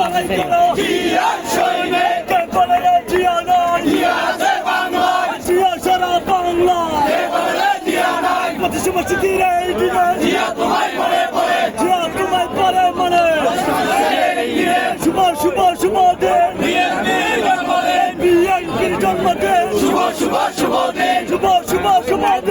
Şubat Şubat Şubat Şubat Şubat Şubat Şubat Şubat Şubat Şubat Şubat Şubat Şubat Şubat Şubat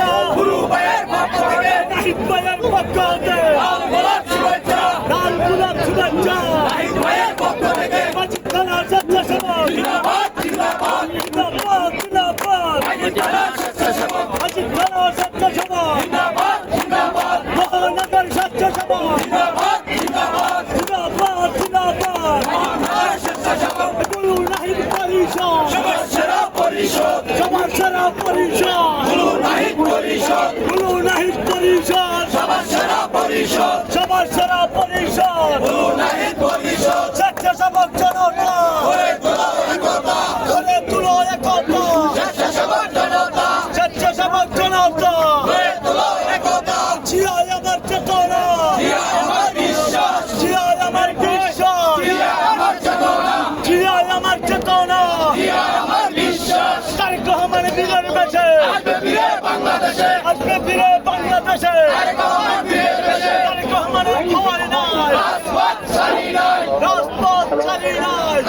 সেরা পরিষদ। হলো নাহিদ পরিষদ। হলো নাহিদ পরিষদ। সবার সেরা পরিষদ। সবার সেরা পরিষদ। হলো নাহিদ পরিষদ। স্বেচ্ছাসেবক জনতা। করে তোলো একতা। করে তোলো একতা। স্বেচ্ছাসেবক জনতা। স্বেচ্ছাসেবক জনতা। করে তোলো একতা। জিয়াই আমার চেতনা। জিয়াই আমার বিশ্বাস। জিয়াই আমার বিশ্বাস। জিয়াই আমার চেতনা। জিয়াই আমার চেতনা। জিয়াই আসবে ফিরে দেশে আসবে ফিরে বাংলাদেশে। আসবে ফিরে বাংলাদেশে। তারেক রহমান ফিরে দেশে তারেক রহমানের খবর নাই। রাজপথ ছাড়ি নাই। রাজপথ ছাড়ি নাই।